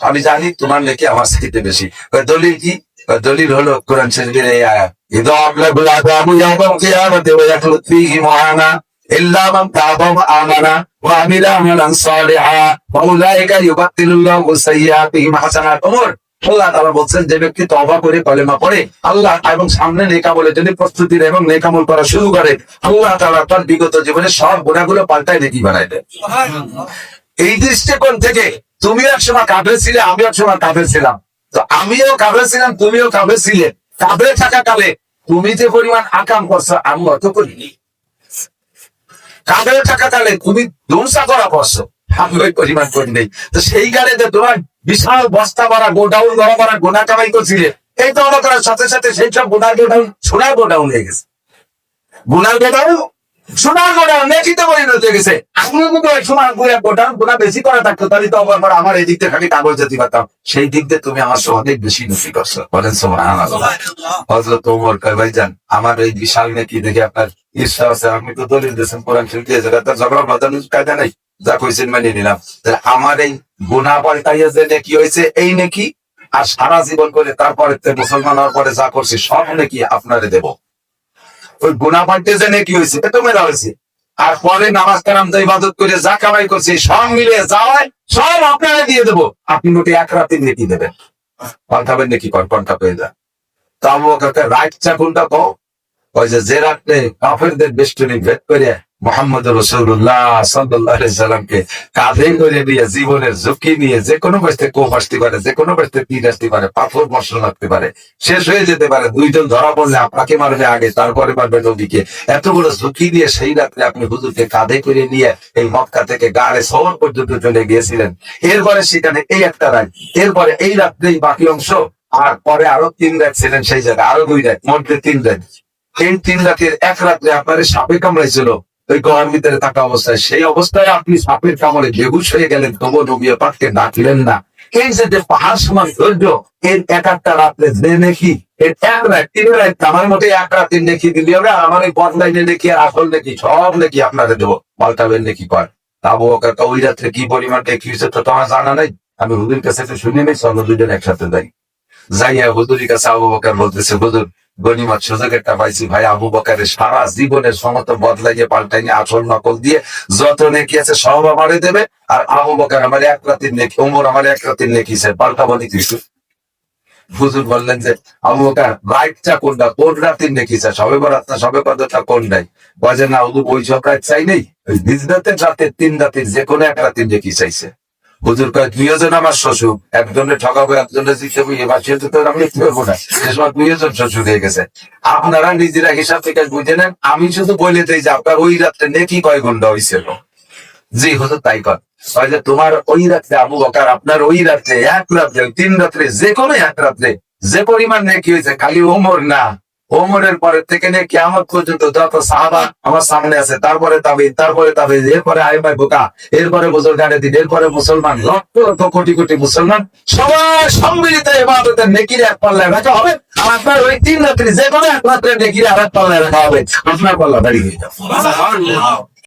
আমি জানি তোমার নাকি আমার চাইতে বেশি। দলিল কি? দলিল হলো কোরআন শরীফের এই আয়াত। আল্লাহ বলছেন যে ব্যক্তি করে কলেমা পড়ে আল্লাহ এবং সামনে নেকা বলে যদি প্রস্তুতি নেয় এবং নেকামল করা শুরু করে। আল্লাহ তার বিগত জীবনে সব গুণাগুলো পাল্টায় নেকি বানায় দেয় এই দৃষ্টিকোণ থেকে তুমি একসময় কাফের ছিলে আমি একসময় কাফের ছিলাম। তো আমিও কাফের ছিলাম, তুমিও কাফের ছিলে। কাফের থাকা কালে তুমি যে পরিমাণ আকাম করছ, আমি অত করিনি। কাফের থাকা কালে তুমি ধুমসা করা করছ, আমি ওই পরিমাণ করি নেই। তো সেই গাড়ি যে তোমার বিশাল বস্তা ভরা গোডাউন ভরা ভরা গোনা কামাই করছিলে, এই তো করার সাথে সাথে সেই সব গোনার গোডাউন, সোনার গোডাউন হয়ে গেছে। গুনার গোডাউন সোনার নেকিতে পরিণত হয়ে গেছে। আমি বেশি থাকতো, তাহলে তো আবার আমার- এই দিক খালি কাগজ পারতাম সেই দিক দিয়ে তুমি আমার বেশি করছ। বলেন কয় ভাইজান আমার এই বিশাল দেখে আপনার ঈর্ষা আছে, আপনি তো দলিল দিয়েছেন, কোরআন তার ঝগড়া কায়দা নাই। যা কইছেন মানিয়ে নিলাম। আমার এই গুণা পাল্টাইয়া যে নেকি হয়েছে, এই নেকি, আর সারা জীবন করে তারপরে মুসলমান হওয়ার পরে যা করছি, সব নাকি আপনারে দেব। ওই গুণা যে নেকি হয়েছে? এত মেলা হয়েছে। আর পরে নামাজ কালাম যে ইবাদত করে যা কামাই করছে, সব মিলে যাওয়ায় সব আপনারা দিয়ে দেবো। আপনি মোটে এক রাতে নেকি দেবেন। পাল্টাবেন নাকি? কর কন্টা পেয়ে যান তা আমাকে রাইট চাকুনটা কো ওই যে যে কাফেরদের বেষ্টনী ভেদ করে মোহাম্মদ রসুল্লাহ সাল্লাহ সাল্লামকে কাঁধে করে নিয়ে জীবনের ঝুঁকি নিয়ে যে কোনো বসতে কোপ আসতে পারে যে কোনো বসতে তীর আসতে পারে, পাথর বর্ষণ লাগতে পারে, শেষ হয়ে যেতে পারে। দুইজন ধরা পড়লে আপনাকে মারবে আগে, তারপরে মারবে নদীকে এত বড় ঝুঁকি দিয়ে সেই রাত্রে আপনি হুজুরকে কাঁধে করে নিয়ে এই মক্কা থেকে গাড়ে শহর পর্যন্ত চলে গিয়েছিলেন। এরপরে সেখানে এই একটা রাত, এরপরে এই রাত্রেই বাকি অংশ, আর পরে আরও তিন রাত ছিলেন সেই জায়গায়, আরও দুই রাত, মধ্যে তিন রাত। এই তিন রাতের এক রাত্রে আপনার সাপে কামড়াইছিল। ওই থাকা অবস্থায়, সেই অবস্থায় আপনি সাপের কামড়ে বেগুস হয়ে গেলেন, তবু ডাকলেন না। এই যে পাহাড় সমান ধৈর্য, এর এক একটা রাত্রে যে এর এক রাত, তিন রাত, আমার মতে এক রাত তিন নাকি দিলি হবে আমার এই বদলাইনে নাকি আর আসল নাকি, সব নাকি আপনাদের দেবো পাল্টাবেন নাকি কর তাবু কাকা ওই রাত্রে কি পরিমাণ দেখি হয়েছে তো তোমার জানা নাই? আমি হুজুর কাছে শুনে নেই চলো দুজন একসাথে যাই। যাইয়া হুজুরের কাছে আবু বকার বলতেছে, হুজুর গনিমত সুযোগ একটা পাইছি ভাই আবু বকারের সারা জীবনের সমত বদলাইয়ে পাল্টাইয়ে আসল নকল দিয়ে যত নেকি আছে সব আমারে দেবে। আর আবু বকার আমার এক রাতের নেকি, ওমর আমার এক রাতের নেকি, সে পাল্টাবো নি কিছু? হুজুর বললেন যে, আবু বকার রাইটটা কোনটা? কোন রাতের নেকি স্যার সবে বরাত না, সবে কদরটা কোনটাই বাজে না ওই সব রাত চাই নেই। ওই রাতের তিন রাতের যে কোনো এক রাতের নেকি চাইছে। হুজুর কয় দুইজন আমার শ্বশুর। একজনে ঠকাবো একজনে জিতেবো এবার সেহেতু তো আমি লিখতে পারব না। সময় দুইজন শ্বশুর হয়ে গেছে। আপনারা নিজেরা হিসাব থেকে বুঝে নেন। আমি শুধু বলে দিই যে আপনার ওই রাত্রে নেকি কয় ঘণ্টা হয়েছিল জি, হুজুর, তাই কর যে তোমার ওই রাত্রে আবু বকার, আপনার ওই রাত্রে, এক রাত্রে, তিন রাত্রে, যে কোনো এক রাত্রে, যে পরিমাণ নেকি হয়েছে, খালি ওমর না। ওমরের পরে থেকে নিয়ে কেমন পর্যন্ত যত সাহাবা আমার সামনে আছে, তারপরে তাবি তারপরে তাবি এরপরে আইমাই বোকা, এরপরে বুজুর গানে দিন, এরপরে মুসলমান, লক্ষ লক্ষ কোটি কোটি মুসলমান, সবাই সম্মিলিত এবাদতের নেকির এক পাল্লায় রাখা হবে। আপনার ওই তিন রাত্রি যে কোনো এক রাত্রে নেকির আর এক পাল্লায় রাখা হবে। আপনার পাল্লা দাঁড়িয়ে